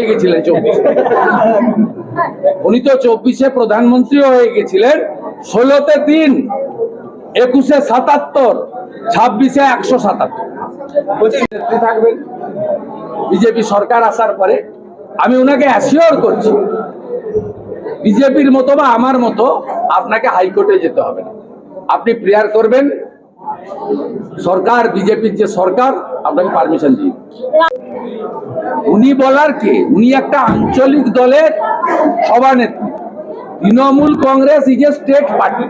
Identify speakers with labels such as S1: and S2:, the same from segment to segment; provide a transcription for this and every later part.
S1: হয়ে গেছিলেন চব্বিশে। উনি তো চব্বিশে প্রধানমন্ত্রী হয়ে গেছিলেন। ষোলোতে তিন, একুশে সাতাত্তর, ছাব্বিশে একশো সাতাত্তর। থাকবেন? বিজেপি সরকার আসার পরে আমি ওনাকে অ্যাসিওর করছি, বিজেপির মতো বা আমার মতো আপনাকে হাইকোর্টে যেতে হবে না। আপনি প্রেয়ার করবেন, সরকার, বিজেপির যে সরকার, আপনাকে পারমিশন দিয়ে। উনি বলার কে? উনি একটা আঞ্চলিক দলের সভানেত্রী। Trinamool Congress is a state party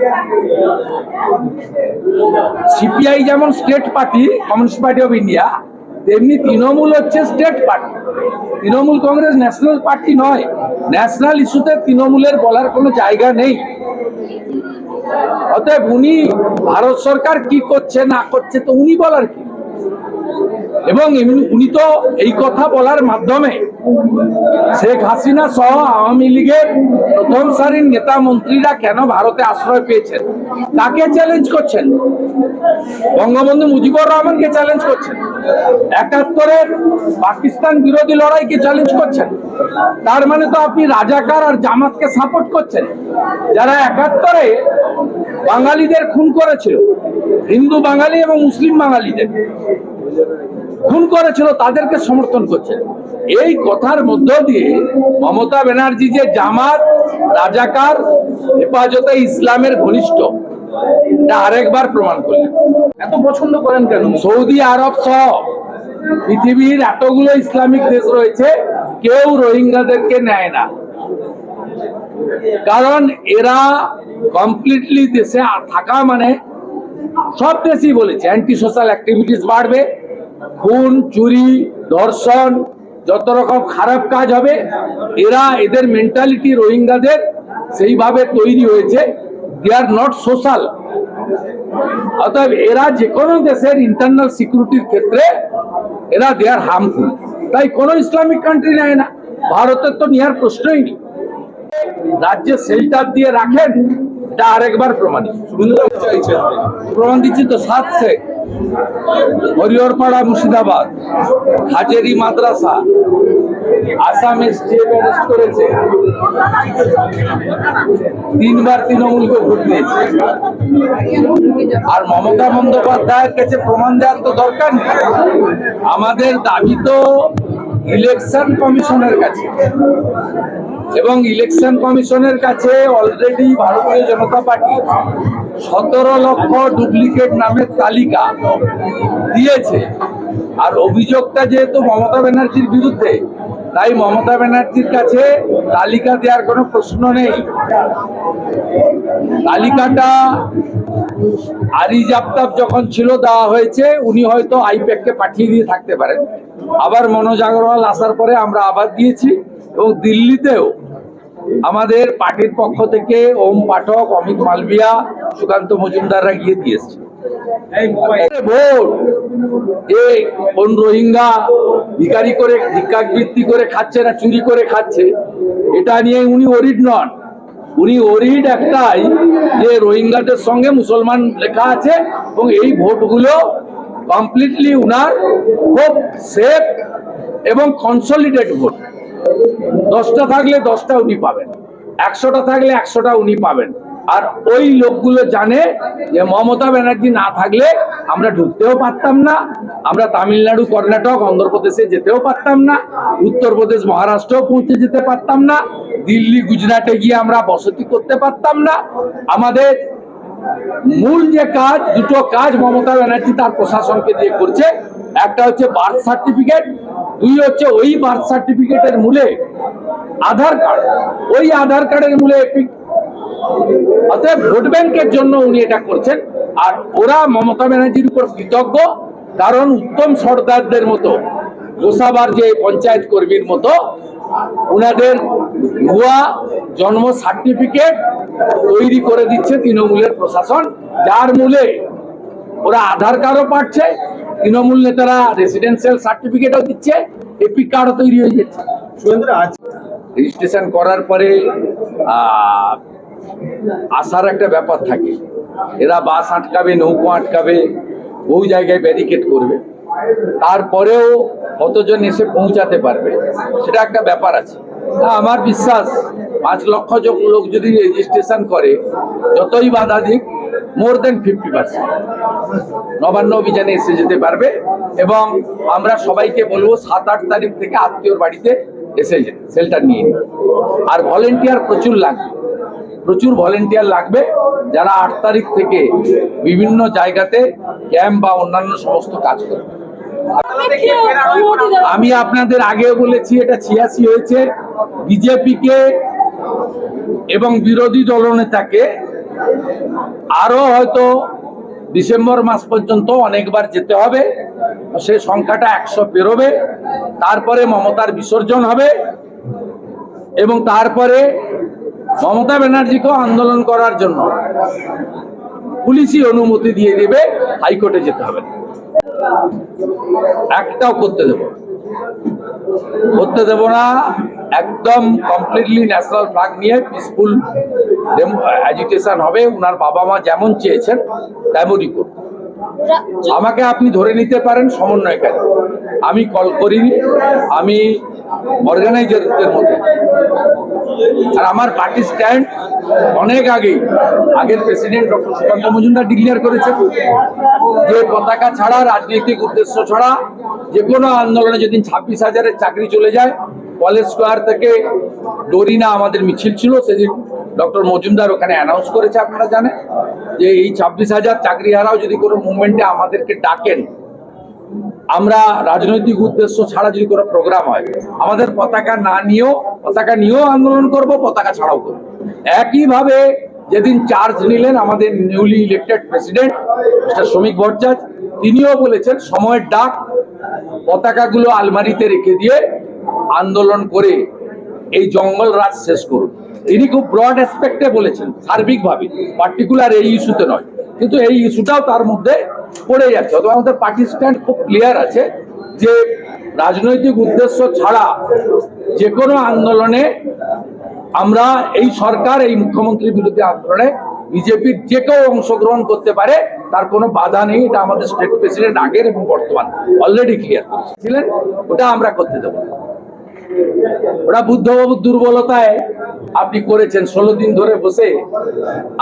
S1: CPI যেমন state party communist party of India তেমনি তৃণমূল হচ্ছে state party Trinamool Congress national party নয়। ন্যাশনাল ইস্যুতে তৃণমূলের বলার কোনো জায়গা নেই। অতএব উনি ভারত সরকার কি করছে, না করছে, তো উনি বলার কি? এবং উনি তো এই কথা বলার মাধ্যমে শেখ হাসিনা সহ আওয়ামী লীগের প্রথম সারির নেতা মন্ত্রীরা কেন ভারতে আশ্রয় পেয়েছেন? তাকে চ্যালেঞ্জ করছেন? বঙ্গবন্ধু মুজিবুর রহমানকে চ্যালেঞ্জ করছেন? একাত্তরের পাকিস্তান বিরোধী লড়াইকে চ্যালেঞ্জ করছেন? তার মানে তো আপনি রাজাকার আর জামাতকে সাপোর্ট করছেন। যারা একাত্তরে বাঙালিদের খুন করেছিল। হিন্দু বাঙালি এবং মুসলিম বাঙালিদের। খুন করেছিল তাদেরকে সমর্থন করছে। এই কথার মধ্য দিয়ে মমতা ব্যানার্জি যে জামাত রাজাকার হেফাজতে ইসলামের ঘনিষ্ঠ আরেকবার প্রমাণ করলেন।
S2: এত পছন্দ করেন কেন?
S1: সৌদি আরব সহ পৃথিবীর এতগুলো ইসলামিক দেশ রয়েছে কেউ রোহিঙ্গাদেরকে নেয় না। কারণ এরা কমপ্লিটলি দেশে থাকা মানে সব দেশই বলেছে অ্যান্টি সোশ্যাল অ্যাক্টিভিটিস বাড়বে, খুন, চুরি, ধর্ষণ, যত রকম খারাপ কাজ হবে, এরা এদের মেন্টালিটি রোহিঙ্গাদের সেইভাবে তৈরি হয়েছে দে আর নট সোশ্যাল অতএব এরা যে কোনো দেশের ইন্টারনাল সিকিউরিটির ক্ষেত্রে এরা দে আর হার্মফুল তাই কোনো ইসলামিক কান্ট্রি নেয় না। ভারতের তো নেওয়ার প্রশ্নই নেই। রাজ্যে শেল্টার দিয়ে রাখেন, এটা আরেকবার প্রমাণিত। প্রমাণ দিচ্ছি তো সাত হরিহরপাড়া মুর্শিদাবাদ, হাজেরি মাদ্রাসা আসাম করেছে। তিনবার তৃণমূলকে ভোট দিয়েছে। আর মমতা বন্দ্যোপাধ্যায়ের কাছে প্রমাণ দেওয়ার তো দরকার নেই। আমাদের দাবি তো ইলেকশন কমিশনের কাছে। এবং ইলেকশন কমিশনের কাছে অলরেডি ভারতীয় জনতা পার্টি সতেরো লক্ষ ডুপ্লিকেট নামের তালিকা দিয়েছে। আর অভিযোগটা যেহেতু মমতা ব্যানার্জির বিরুদ্ধে তাই মমতা ব্যানার্জির কাছে তালিকা দেওয়ার কোনো প্রশ্ন নেই। তালিকাটা আরিজ আফতাব যখন ছিল দেওয়া হয়েছে, উনি হয়তো আইপ্যাককে পাঠিয়ে দিয়ে থাকতে পারেন। আবার মনোজ আগরওয়াল আসার পরে আমরা আবার দিয়েছি এবং দিল্লিতেও আমাদের পার্টির পক্ষ থেকে ওম পাঠক, অমিত মালবিয়া সুকান্ত মজুমদাররা গিয়ে দিয়েছে ভোট, এই কোন রোহিঙ্গা ভিকারি করে, ভিক্ষাবৃত্তি করে খাচ্ছে না, চুরি করে খাচ্ছে? এটা নিয়ে উনি অরিড নন। উনি অরিড একটাই যে রোহিঙ্গাদের সঙ্গে মুসলমান লেখা আছে এবং এই ভোটগুলো কমপ্লিটলি উনার খুব সেফ এবং কনসলিডেট ভোট। দশটা থাকলে দশটা উনি পাবেন। একশোটা থাকলে একশোটা উনি পাবেন। আর ওই লোকগুলো জানে যে মমতা ব্যানার্জি না থাকলে আমরা ঢুকতেও পারতাম না, আমরা তামিলনাড়ু, কর্ণাটক, অন্ধ্রপ্রদেশে যেতেও পারতাম না, উত্তরপ্রদেশ, মহারাষ্ট্রও পৌঁছে যেতে পারতাম না, দিল্লি, গুজরাটে গিয়ে আমরা বসতি করতে পারতাম না। আমাদের মূল যে কাজ, দুটো কাজ মমতা ব্যানার্জি তার প্রশাসনকে দিয়ে করছে। একটা হচ্ছে বার্থ সার্টিফিকেট, দুই হচ্ছে ওই বার্থ সার্টিফিকেটের মূলে আধার কার্ড। ওই আধার কার্ডের মূলে অতএব ভোট ব্যাংকের জন্য উনি এটা করছেন। আর ওরা মমতা ব্যানার্জির উপর কৃতজ্ঞ কারণ উত্তম সর্দারদের মতো গোসাবার যে পঞ্চায়েত কর্মীর মতো ওনাদের ভুয়া জন্ম সার্টিফিকেট তৈরি করে দিচ্ছে তৃণমূলের প্রশাসন যার মূলে ওরা আধার কার্ডও পাচ্ছে তৃণমূল নেতারা রেসিডেন্সিয়াল সার্টিফিকেটও দিচ্ছে এপি কার্ডও তৈরি হয়ে যাচ্ছে। রেজিস্ট্রেশন করার পরে আসার একটা ব্যাপার থাকে। এরা বাস আটকাবে, নৌকো আটকাবে, বহু জায়গায় ব্যারিকেড করবে। তারপরেও কতজন এসে পৌঁছাতে পারবে, সেটা একটা ব্যাপার আছে। আমার বিশ্বাস, পাঁচ লক্ষ লোক যদি রেজিস্ট্রেশন করে, যতই বাধা দিক more than fifty percent Nabanna অভিযানে এসে যেতে পারবে এবং আমরা সবাইকে বলব, সাত আট তারিখ থেকে আত্মীয়র বাড়িতে এসে যেতে শেল্টার নিয়ে আর ভলেন্টিয়ার প্রচুর লাগবে। প্রচুর ভলেন্টিয়ার লাগবে যারা আট তারিখ থেকে বিভিন্ন জায়গাতে ক্যাম্প বা অন্যান্য সমস্ত কাজ করবে। আমি আপনাদের আগেও বলেছি এটা ছিয়াশি হয়েছে। বিজেপিকে এবং বিরোধী দলনেতাকে আরও হয়তো ডিসেম্বর মাস পর্যন্ত অনেকবার যেতে হবে। সে সংখ্যাটা একশো পেরোবে। তারপরে মমতার বিসর্জন হবে এবং তারপরে মমতা ব্যানার্জিকেও আন্দোলন করার জন্য পুলিশই অনুমতি দিয়ে দেবে, হাইকোর্টে যেতে হবে। একটাও করতে দেব করতে দেব না, একদম কমপ্লিটলি ন্যাশনাল ফ্ল্যাগ নিয়ে পিসফুল অ্যাজিটেশন হবে ওনার বাবা মা যেমন চেয়েছেন, তেমনই করব। আমাকে আপনি ধরে নিতে পারেন, সমন্বয়কারী। আমি কল করিনি, আমি অর্গানাইজারদের মধ্যে। আর আমার পার্টি স্ট্যান্ড অনেক আগেই, আগের president doctor Sukanta Majumdar declare করেছেন যে পতাকা ছাড়া, রাজনৈতিক উদ্দেশ্য ছাড়া যে কোনো আন্দোলনে যেদিন ছাব্বিশ হাজারের চাকরি চলে যায়, কলেজ স্কোয়ার থেকে ডোরিনা আমাদের মিছিল ছিল, সেদিন ডক্টর মজুমদার ওখানে অ্যানাউন্স করেছে, আপনারা জানেন। যে এই ছাব্বিশ হাজার চাকরি হারাও যদি কোনো মুভমেন্টে আমাদেরকে ডাকেন আমরা রাজনৈতিক উদ্দেশ্য ছাড়া যদি কোনো প্রোগ্রাম হয়, আমাদের পতাকা না নিয়েও, পতাকা নিয়েও আন্দোলন করব, পতাকা ছাড়াও করব। একইভাবে যেদিন চার্জ নিলেন আমাদের নিউলি ইলেক্টেড প্রেসিডেন্ট মিস্টার শ্রমিক ভট্টাচার্য তিনিও বলেছেন, সময়ের ডাক, পতাকাগুলো আলমারিতে রেখে দিয়ে আন্দোলন করে এই জঙ্গল রাজ শেষ করুন। তিনি খুব ব্রড অ্যাসপেক্টে বলেছেন, সার্বিকভাবে পার্টিকুলার এই ইস্যুতে নয়। কিন্তু এই ইস্যুটাও তার মধ্যে পড়ে যাচ্ছে। অথবা আমাদের স্ট্যান্ড খুব ক্লিয়ার আছে যে রাজনৈতিক উদ্দেশ্য ছাড়া যে কোনো আন্দোলনে আমরা এই সরকার, এই মুখ্যমন্ত্রীর বিরুদ্ধে আন্দোলনে বিজেপির যে কেউ অংশগ্রহণ করতে পারে, তার কোনো বাধা নেই। এটা আমাদের স্টেট প্রেসিডেন্ট আগের এবং বর্তমান অলরেডি ক্লিয়ার ছিলেন ওটা আমরা করতে দেবো। ওটা বুদ্ধবাবুর দুর্বলতায় আপনি করেছেন। ষোলো দিন ধরে বসে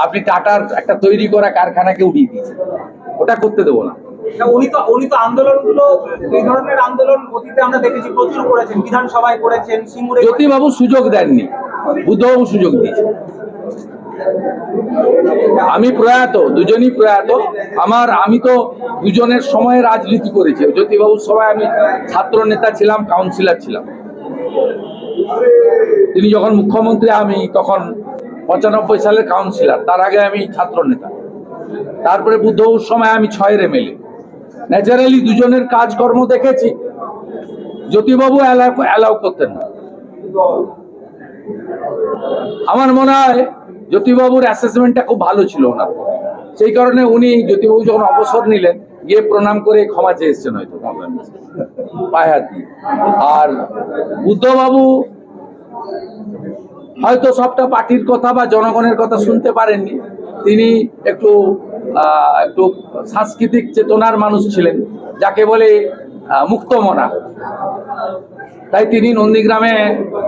S1: আপনি টাটার একটা তৈরি করা কারখানাকে উড়িয়ে দিয়েছেন। ওটা করতে দেবো না।
S3: উনি তো উনি তো আন্দোলনগুলো এই ধরনের আন্দোলন অতীতে আমরা দেখেছি প্রচুর করেছেন। বিধানসভায় করেছেন সিঙ্গুরে
S1: জ্যোতিবাবু সুযোগ দেননি বুদ্ধবাবু সুযোগ দিয়েছে। আমি প্রয়াত দুজনই প্রয়াত। আমার আমি তো দুজনের সময় রাজনীতি করেছি। জ্যোতিবাবুর সময় আমি ছাত্র নেতা ছিলাম কাউন্সিলর ছিলাম। তিনি যখন মুখ্যমন্ত্রী আমি তখন পঁচানব্বই সালের কাউন্সিলর তার আগে আমি ছাত্র নেতা। তারপরে বুদ্ধবাবুর সময় আমি ছয়ের এমএলএ ন্যাচারালি দুজনের কাজকর্ম দেখেছি। জ্যোতিবাবু অ্যালাউ করতেন না। আমার মনে হয় জ্যোতিবাবুর অ্যাসেসমেন্টটা খুব ভালো ছিল ওনার। সেই কারণে উনি জ্যোতিবাবু যখন অবসর নিলেন, গিয়ে প্রণাম করে ক্ষমা চেয়ে এসছেন হয়তো। পায়ে হাত দিয়ে। আর বুদ্ধবাবু হয়তো সবটা পার্টির কথা বা জনগণের কথা শুনতে পারেননি। তিনি একটু একটু সাংস্কৃতিক চেতনার মানুষ ছিলেন যাকে বলে মুক্তমনা। তাই তিনি নন্দীগ্রামে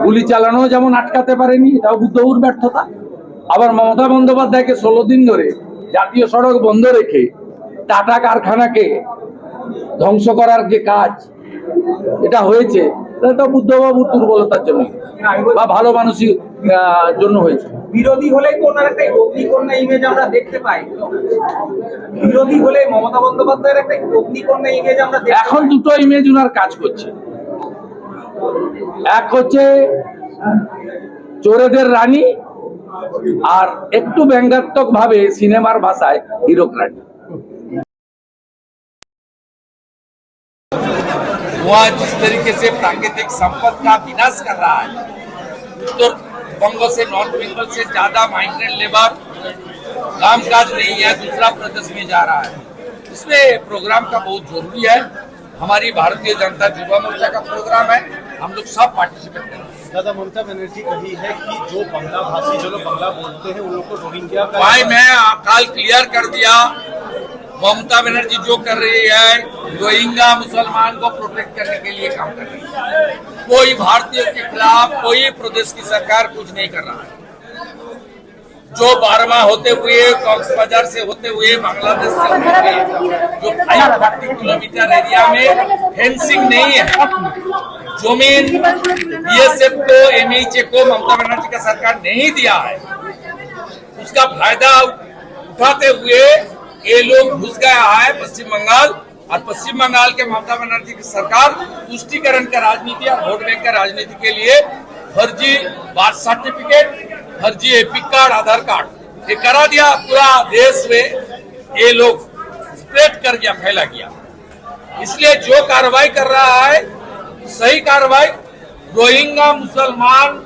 S1: গুলি চালানো যেমন আটকাতে পারেনি এটাও বুদ্ধবুর ব্যর্থতা। আবার মমতা বন্দ্যোপাধ্যায়কে ষোলো দিন ধরে জাতীয় সড়ক বন্ধ রেখে টাটা কারখানাকে ধ্বংস করার যে কাজ এটা হয়েছে এটা তো বুদ্ধবাবুর দুর্বলতার জন্য বা ভালো মানুষই আহ, জন্য হয়েছে।
S3: বিরোধী হলেই তো ওনার একটা অগ্নিকন্যা ইমেজ আমরা দেখতে পাই বিরোধী হলে মমতা বন্দ্যোপাধ্যায়ের একটা অগ্নিকন্যা ইমেজ আমরা দেখতে
S1: এখন
S3: পাই।
S1: দুটো ইমেজ উনার কাজ করছে এক হচ্ছে চোরেদের রানী আর একটু ব্যঙ্গাত্মক ভাবে সিনেমার ভাষায় হিরোক রানী वह जिस तरीके से प्राकृतिक संपद का विनाश कर रहा है उत्तर बंग से नॉर्थ बंगाल से ज़्यादा माइग्रेंट लेबर काम काज नहीं है दूसरा प्रदेश में जा रहा है। इसमें प्रोग्राम का बहुत ज़रूरी है। हमारी भारतीय जनता युवा मोर्चा का प्रोग्राम है। हम लोग सब पार्टिसिपेट करेंगे।
S4: दादा ममता बनर्जी कही है कि जो बंगला भाषी जो लोग बंगला बोलते हैं उन लोग को रोहिंग्या
S1: भाई मैं काल क्लियर कर दिया। ममता बनर्जी जो कर रही है रोहिंगा मुसलमान को प्रोटेक्ट करने के लिए काम कर रही है। कोई भारतीय के खिलाफ, कोई प्रदेश की सरकार कुछ नहीं कर रहा है। जो बारवा होते हुए कॉक्स बाज़ार से होते हुए, बांग्लादेश से होते हुए, जो फाइव फोर्टी किलोमीटर एरिया में फेंसिंग नहीं है। ज़मीन बीएसएफ को एमएचए को ममता बनर्जी का सरकार नहीं दिया है। उसका फ़ायदा उठाते हुए ये लोग घुस गया है पश्चिम बंगाल और पश्चिम बंगाल के ममता बनर्जी की सरकार पुष्टिकरण का राजनीति और वोट बैंक का राजनीति के लिए फर्जी बार्थ सर्टिफिकेट, फर्जी एपिक कार्ड आधार कार्ड ये करा दिया पूरा देश में। ये लोग स्प्रेड कर गया, फैला गया। इसलिए जो कार्रवाई कर रहा है, सही कार्रवाई रोहिंगा मुसलमान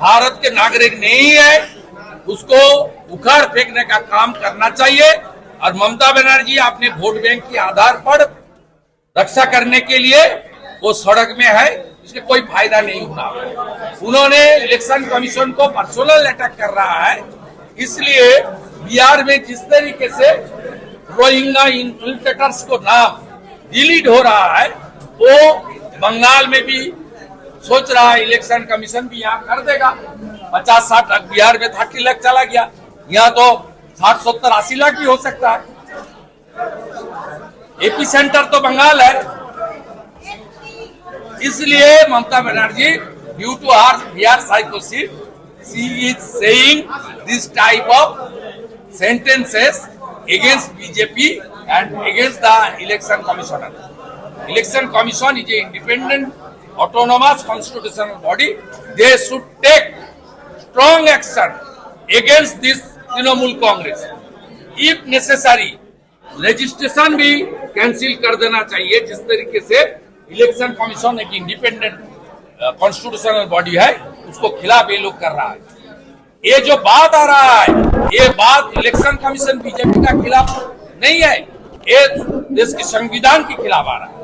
S1: भारत के नागरिक नहीं है। उसको उखाड़ फेंकने का काम करना चाहिए। और ममता बनर्जी अपने वोट बैंक के आधार पर रक्षा करने के लिए वो सड़क में है, इसलिए कोई फ़ायदा नहीं होगा। उन्होंने इलेक्शन कमीशन को पर्सनल अटैक कर रहा है, इसलिए बिहार में जिस तरीके से रोहिंगा इन्फिल्ट्रेटर्स को नाम डिलीट हो रहा है, वो बंगाल में भी सोच रहा है इलेक्शन कमीशन भी यहाँ कर देगा। पचास साठ बिहार में थर्टी लाख चला गया। यहाँ तो साठ सत्तर, अस्सी लाख भी हो सकता है। एपी सेंटर तो बंगाल है। इसलिए Mamata Banerjee due to are here साइकोसी she is saying this type of sentences against BJP and against the election commission election commission is a independent autonomous constitutional body they should take strong action against this Trinamool Congress. If necessary registration भी cancel कर देना चाहिए, जिस तरीके से election commission एक independent constitutional body है, उसको खिलाफ ये लोग कर रहा है। ये जो बात आ रहा है, ये बात इलेक्शन कमीशन बीजेपी का खिलाफ नहीं है, ये देश के संविधान के खिलाफ आ रहा है।